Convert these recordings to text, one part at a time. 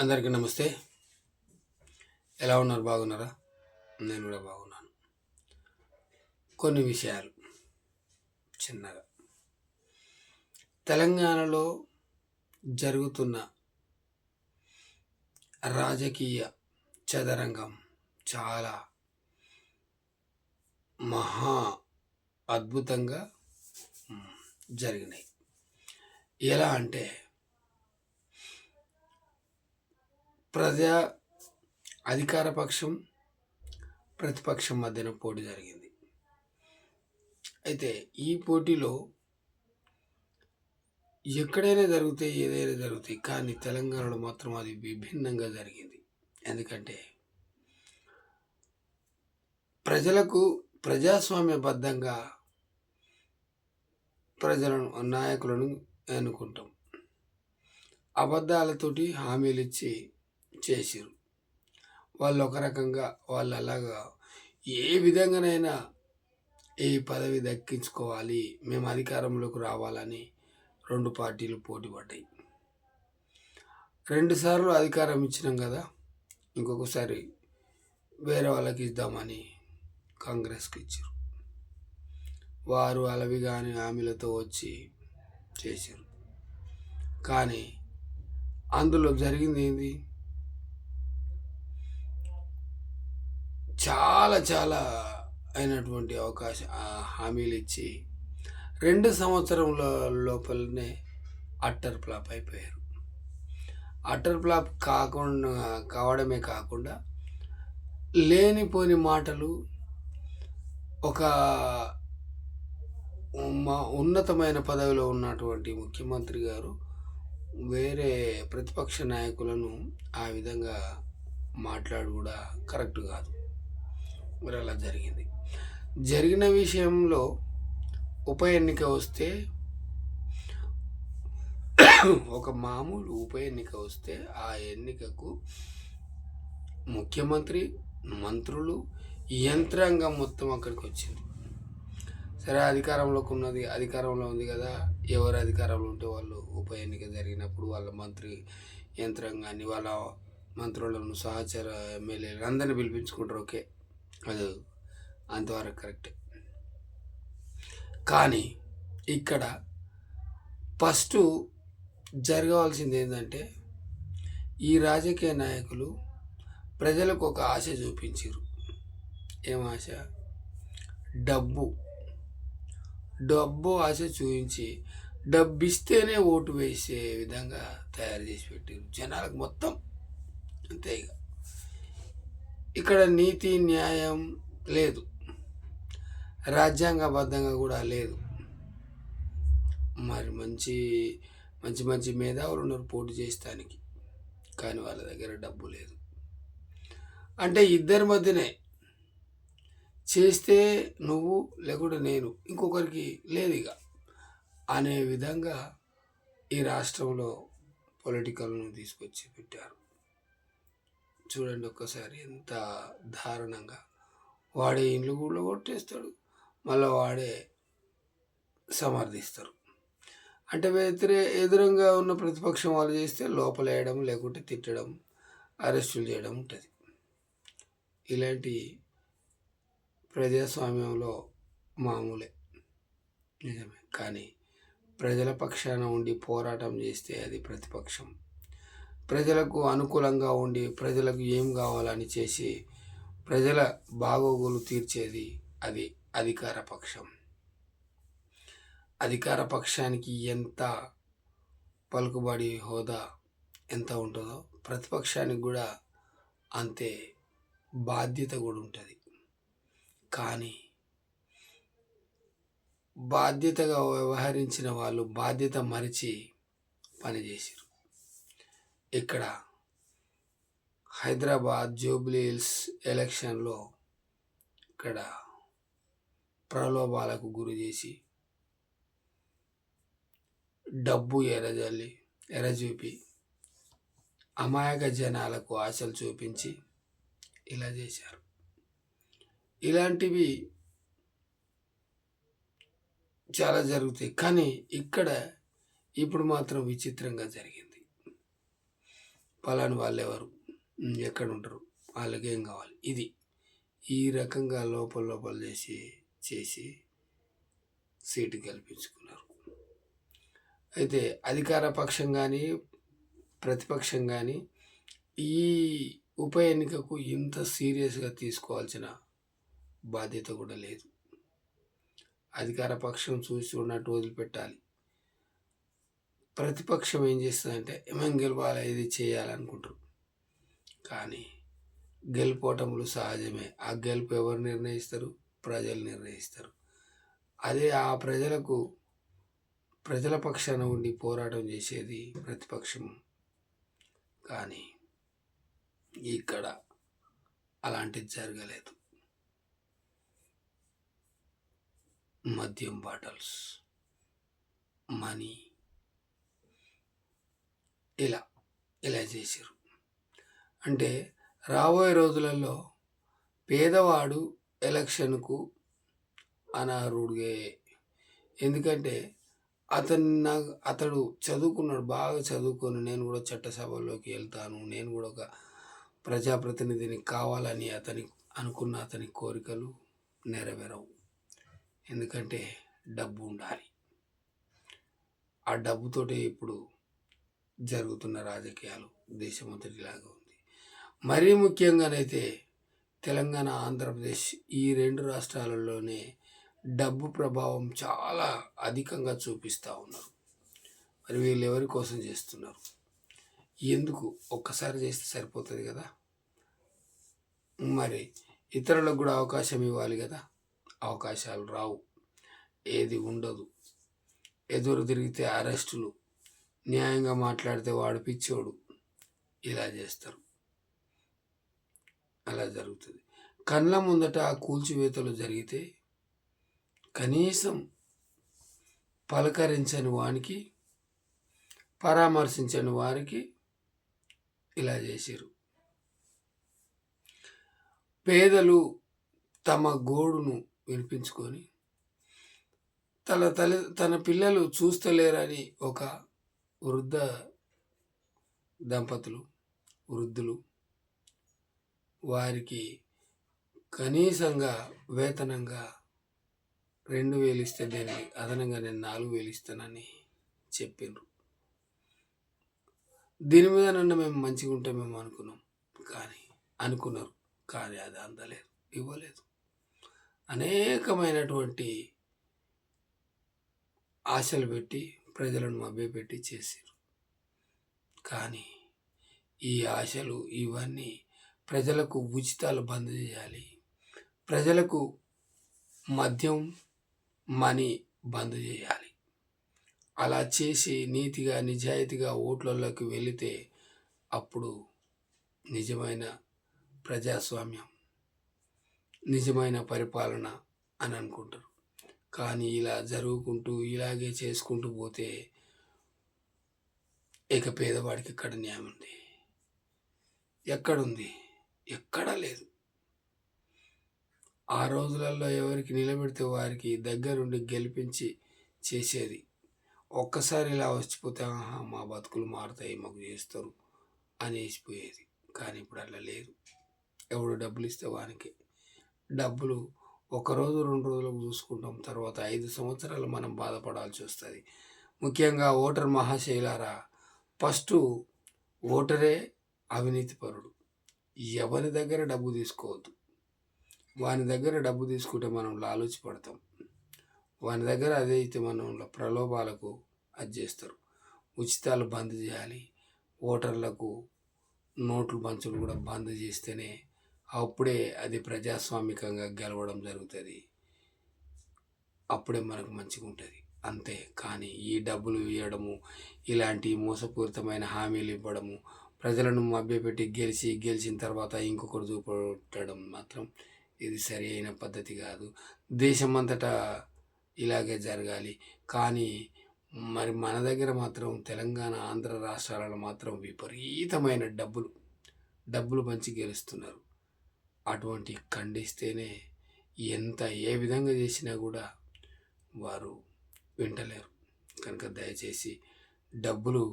అందరికీ నమస్తే. ఎలా ఉన్నారు? బాగున్నారా? నేను కూడా బాగున్నాను. కొన్ని విషయాలు చిన్నగా. తెలంగాణలో జరుగుతున్న రాజకీయ చదరంగం చాలా మహా అద్భుతంగా జరిగినాయి. ఎలా అంటే ప్రజా అధికార పక్షం ప్రతిపక్షం మధ్యన పోటీ జరిగింది. అయితే ఈ పోటీలో ఎక్కడైనా జరిగితే ఏదైనా జరుగుతాయి కానీ తెలంగాణలో మాత్రం అది విభిన్నంగా జరిగింది. ఎందుకంటే ప్రజలకు ప్రజాస్వామ్యబద్ధంగా ప్రజలను నాయకులను ఎన్నుకుంటాం. అబద్ధాలతోటి హామీలు ఇచ్చి చేసిరు వాళ్ళు ఒక రకంగా వాళ్ళు అలాగా ఏ విధంగానైనా ఈ పదవి దక్కించుకోవాలి మేము అధికారంలోకి రావాలని రెండు పార్టీలు పోటీ పడ్డాయి రెండుసార్లు అధికారం ఇచ్చినాం కదా ఇంకొకసారి వేరే వాళ్ళకి ఇద్దామని కాంగ్రెస్కి ఇచ్చారు వారు అలవి కానీ హామీలతో వచ్చి చేశారు కానీ అందులో జరిగింది ఏంది? చాలా చాలా అయినటువంటి అవకాశం హామీలు ఇచ్చి రెండు సంవత్సరముల లోపలనే అట్టర్ ఫ్లాప్ అయిపోయారు. అట్టర్ ఫ్లాప్ కాకుండా కావడమే కాకుండా లేనిపోని మాటలు ఒక మా ఉన్నతమైన పదవిలో ఉన్నటువంటి ముఖ్యమంత్రి గారు వేరే ప్రతిపక్ష నాయకులను ఆ విధంగా మాట్లాడు కూడా కరెక్ట్ కాదు. మరి అలా జరిగింది. జరిగిన విషయంలో ఉప ఎన్నిక వస్తే ఒక మామూలు ఉప ఎన్నిక వస్తే ఆ ఎన్నికకు ముఖ్యమంత్రి మంత్రులు యంత్రాంగం మొత్తం అక్కడికి వచ్చింది. సరే అధికారంలోకి ఉన్నది అధికారంలో ఉంది కదా. ఎవరు అధికారంలో ఉంటే వాళ్ళు ఉప ఎన్నిక జరిగినప్పుడు వాళ్ళ మంత్రి యంత్రాంగాన్ని వాళ్ళ మంత్రులను సహచర ఎమ్మెల్యేలు అందరిని పిలిపించుకుంటారు. ఓకే. అది అంతవరకు కరెక్ట్. కానీ ఇక్కడ ఫస్ట్ జరగవలసింది ఏంటంటే ఈ రాజకీయ నాయకులు ప్రజలకు ఒక ఆశ చూపించారు ఏం ఆశ? డబ్బు. డబ్బు ఆశ చూపించి డబ్బు ఇస్తేనే ఓటు వేసే విధంగా తయారు చేసి పెట్టారు జనాలకు మొత్తం. అంతే ఇక. ఇక్కడ నీతి న్యాయం లేదు. రాజ్యాంగబద్ధంగా కూడా లేదు. మరి మంచి మంచి మంచి మేధావులు ఉన్నారు పోటీ చేస్తానికి కానీ వాళ్ళ దగ్గర డబ్బు లేదు. అంటే ఇద్దరి మధ్యనే చేస్తే నువ్వు లేకుంటే నేను ఇంకొకరికి లేదు ఇక. అనే విధంగా ఈ రాష్ట్రంలో పొలిటికల్ను తీసుకొచ్చి పెట్టారు. చూడండి ఒక్కసారి ఎంత దారుణంగా. వాడే ఇండ్లు కూడా కొట్టేస్తాడు మళ్ళీ వాడే సమర్థిస్తారు. అంటే వ్యతిరే ఎదురంగా ఉన్న ప్రతిపక్షం వాళ్ళు చేస్తే లోపలేయడం లేకుంటే తిట్టడం అరెస్టులు చేయడం ఉంటుంది. ఇలాంటి ప్రజాస్వామ్యంలో మామూలే. నిజమే. కానీ ప్రజల పక్షాన ఉండి పోరాటం చేస్తే అది ప్రతిపక్షం. ప్రజలకు అనుకూలంగా ఉండి ప్రజలకు ఏం కావాలని చేసి ప్రజల బాగోగులు తీర్చేది అది అధికార పక్షం. అధికార పక్షానికి ఎంత పలుకుబడి హోదా ఎంత ఉంటుందో ప్రతిపక్షానికి కూడా అంతే బాధ్యత కూడా ఉంటుంది. కానీ బాధ్యతగా వ్యవహరించిన వాళ్ళు బాధ్యత మరిచి పనిచేసారు ఇక్కడ హైదరాబాద్ జూబ్లీ హిల్స్ ఎలక్షన్లో ఇక్కడ ప్రలోభాలకు గురి చేసి డబ్బు ఎరజల్లి ఎరచూపి అమాయక జనాలకు ఆశలు చూపించి ఇలా చేశారు. ఇలాంటివి చాలా జరుగుతాయి. కానీ ఇక్కడ ఇప్పుడు మాత్రం విచిత్రంగా జరిగింది. పలాని వాళ్ళు ఎవరు ఎక్కడ ఉంటారు వాళ్ళకి ఏం కావాలి? ఇది. ఈ రకంగా లోపల లోపల చేసి చేసి సీటు గెలిపించుకున్నారు. అయితే అధికార పక్షం కానీ ప్రతిపక్షం కానీ ఈ ఉప ఎన్నికకు ఇంత సీరియస్గా తీసుకోవాల్సిన బాధ్యత కూడా లేదు. అధికార పక్షం చూసి ఉన్నట్టు వదిలిపెట్టాలి. ప్రతిపక్షం ఏం చేస్తుందంటే మేము గెలవాలి ఇది చేయాలనుకుంటారు. కానీ గెలుపోటములు సహజమే. ఆ గెలుపు ఎవరు నిర్ణయిస్తారు? ప్రజలు నిర్ణయిస్తారు. అదే ఆ ప్రజలకు ప్రజల పక్షాన ఉండి పోరాటం చేసేది ప్రతిపక్షం. కానీ ఇక్కడ అలాంటిది జరగలేదు. మద్యం బాటల్స్ మనీ ఇలా ఇలా చేశారు అంటే రాబోయే రోజులలో పేదవాడు ఎలక్షన్కు అనర్హుడిగే ఎందుకంటే అతను నాకు అతడు చదువుకున్నాడు బాగా చదువుకొని నేను కూడా చట్టసభలోకి వెళ్తాను నేను కూడా ఒక ప్రజాప్రతినిధిని కావాలని అతని అనుకున్న అతని కోరికలు నెరవేరవు. ఎందుకంటే డబ్బు ఉండాలి. ఆ డబ్బుతోటే ఇప్పుడు జరుగుతున్న రాజకీయాలు దేశమంతటిలాగా ఉంది. మరీ ముఖ్యంగానైతే తెలంగాణ ఆంధ్రప్రదేశ్ ఈ రెండు రాష్ట్రాలలోనే డబ్బు ప్రభావం చాలా అధికంగా చూపిస్తూ ఉన్నారు. మరి వీళ్ళు ఎవరి కోసం చేస్తున్నారు? ఎందుకు ఒక్కసారి చేస్తే సరిపోతుంది కదా? మరి ఇతరులకు కూడా అవకాశం ఇవ్వాలి కదా? అవకాశాలు రావు. ఏది ఉండదు. ఎదురు తిరిగితే అరెస్టులు న్యాయంగా మాట్లాడితే వాడు పిచ్చోడు. ఇలా చేస్తారు. అలా జరుగుతుంది. కళ్ళ ముందట ఆ కూల్చివేతలు జరిగితే కనీసం పలకరించని వానికి పరామర్శించని వారికి ఇలా చేశారు పేదలు తమ గోడును వినిపించుకొని తన తల్లి తన పిల్లలు చూస్తలేరని ఒక వృద్ధ దంపతులు వృద్ధులు వారికి కనీసంగా వేతనంగా రెండు వేలు ఇస్తే దేనికి? అదనంగా నేను నాలుగు వేలు ఇస్తానని చెప్పిండ్రు దీని మీద నన్ను మేము మంచిగా ఉంటామేమో అనుకున్నాం. కానీ అనుకున్నారు. కానీ అది అందలేదు. ఇవ్వలేదు. అనేకమైనటువంటి ఆశలు పెట్టి ప్రజలను మభ్యపెట్టి చేశారు కానీ ఈ ఆశలు ఇవన్నీ ప్రజలకు ఉచితాలు బంద్ చేయాలి. ప్రజలకు మద్యం మనీ బంద్ చేయాలి. అలా చేసి నీతిగా నిజాయితీగా ఓట్లలోకి వెళితే అప్పుడు నిజమైన ప్రజాస్వామ్యం నిజమైన పరిపాలన అని అనుకుంటారు. కానీ ఇలా జరుగుకుంటూ ఇలాగే చేసుకుంటూ పోతే ఇక పేదవాడికి ఎక్కడ న్యాయం ఉంది? ఎక్కడుంది? ఎక్కడా లేదు. ఆ రోజులలో ఎవరికి నిలబెడితే వారికి దగ్గరుండి గెలిపించి చేసేది. ఒక్కసారి ఇలా వచ్చిపోతే ఆహా మా బతుకులు మారుతాయి మాకు చేస్తారు అని వేసిపోయేది కానీ ఇప్పుడు అట్లా లేదు. ఎవడు డబ్బులు ఇస్తే వానికి డబ్బులు ఒకరోజు రెండు రోజులకు చూసుకుంటాం. తర్వాత ఐదు సంవత్సరాలు మనం బాధపడాల్సి వస్తుంది. ముఖ్యంగా ఓటర్ మహాశైలారా ఫస్ట్ ఓటరే అవినీతిపరుడు ఎవరి దగ్గర డబ్బు తీసుకోవద్దు. వాని దగ్గర డబ్బు తీసుకుంటే మనం లాలోచి పడతాం వాని దగ్గర అదే అయితే మనం ప్రలోభాలకు అది చేస్తారు. ఉచితాలు బంద్ చేయాలి. ఓటర్లకు నోట్లు పంచులు కూడా బంద్ చేస్తేనే అప్పుడే అది ప్రజాస్వామికంగా గెలవడం జరుగుతుంది. అప్పుడే మనకు మంచిగా ఉంటుంది అంతే. కానీ ఈ డబ్బులు వేయడము ఇలాంటి మోసపూరితమైన హామీలు ఇవ్వడము ప్రజలను మభ్యపెట్టి గెలిచి గెలిచిన తర్వాత ఇంకొకరు చూపట్టడం మాత్రం ఇది సరి అయిన పద్ధతి కాదు. దేశమంతటా ఇలాగే జరగాలి. కానీ మరి మన దగ్గర మాత్రం తెలంగాణ ఆంధ్ర రాష్ట్రాలలో మాత్రం విపరీతమైన డబ్బులు డబ్బులు పంచి గెలుస్తున్నారు. అటువంటి ఖండిస్తేనే ఎంత ఏ విధంగా చేసినా కూడా వారు వింటలేరు. కనుక దయచేసి డబ్బులు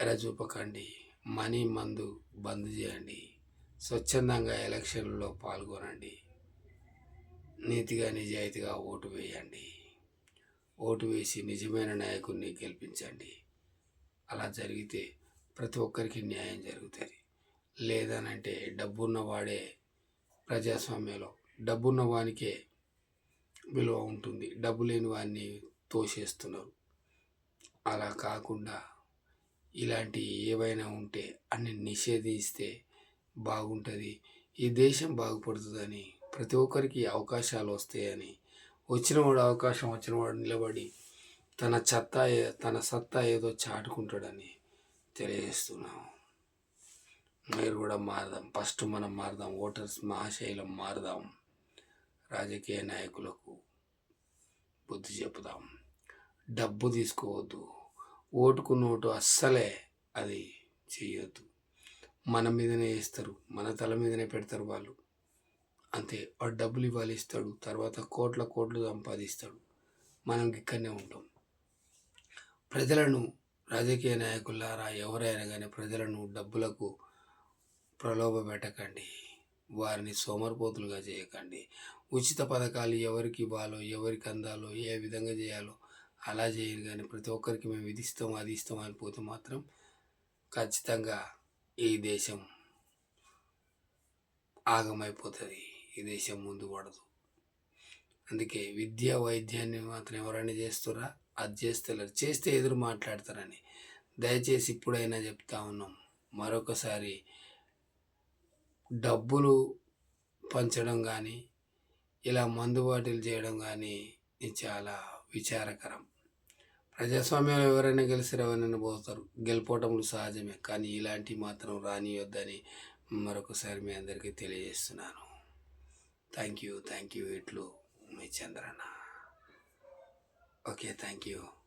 ఎరచూపకండి మనీ మందు బంద్ చేయండి స్వచ్ఛందంగా ఎలక్షన్లలో పాల్గొనండి నీతిగా నిజాయితీగా ఓటు వేయండి. ఓటు వేసి నిజమైన నాయకుడిని గెలిపించండి. అలా జరిగితే ప్రతి ఒక్కరికి న్యాయం జరుగుతుంది. లేదనంటే డబ్బున్న వాడే ప్రజాస్వామ్యంలో డబ్బున్న వానికే విలువ ఉంటుంది. డబ్బు లేని వాడిని తోసేస్తున్నారు. అలా కాకుండా ఇలాంటి ఏవైనా ఉంటే అన్ని నిషేధిస్తే బాగుంటుంది. ఈ దేశం బాగుపడుతుందని ప్రతి ఒక్కరికి అవకాశాలు వస్తాయని వచ్చినవాడు అవకాశం వచ్చినవాడు నిలబడి తన చెత్త తన సత్తా ఏదో చాటుకుంటాడని తెలియజేస్తున్నాము. మీరు కూడా మారదాం. ఫస్ట్ మనం మారదాం. ఓటర్స్ మహాశైలం మారదాం. రాజకీయ నాయకులకు బుద్ధి చెప్పుదాం. డబ్బు తీసుకోవద్దు. ఓటుకు నోటు అస్సలే అది చేయొద్దు. మన మీదనే వేస్తారు మన తల మీదనే పెడతారు వాళ్ళు. అంతే. వాడు డబ్బులు ఇవ్వాలి ఇస్తాడు. తర్వాత కోట్ల కోట్లు సంపాదిస్తాడు. మనం ఇక్కడనే ఉంటాం. ప్రజలను రాజకీయ నాయకులారా ఎవరైనా కానీ ప్రజలను డబ్బులకు ప్రలోభ పెట్టకండి వారిని సోమరిపోతులుగా చేయకండి. ఉచిత పథకాలు ఎవరికి ఇవ్వాలో ఎవరికి అందాలో ఏ విధంగా చేయాలో అలా చేయరు కానీ ప్రతి ఒక్కరికి మేము ఇది ఇస్తాం అది ఇస్తాం అని పోతే మాత్రం ఖచ్చితంగా ఈ దేశం ఆగమైపోతుంది. ఈ దేశం ముందు పడదు. అందుకే విద్య వైద్యాన్ని మాత్రం ఎవరైనా చేస్తారా? అది చేస్తలేరు చేస్తే ఎదురు మాట్లాడతారని. దయచేసి ఇప్పుడైనా చెప్తా ఉన్నాం. మరొకసారి డబ్బులు పంచడం కానీ ఇలా మందు బాటిల్ చేయడం కానీ ఇది చాలా విచారకరం. ప్రజాస్వామ్యంలో ఎవరైనా గెలిచారు ఎవరైనా పోతారు. గెలిపోవటములు సహజమే. కానీ ఇలాంటివి మాత్రం రానియొద్దని మరొకసారి మీ అందరికీ తెలియజేస్తున్నాను. థ్యాంక్ యూ థ్యాంక్ యూ ఇట్లు మీ చంద్రన్న. Okay thank you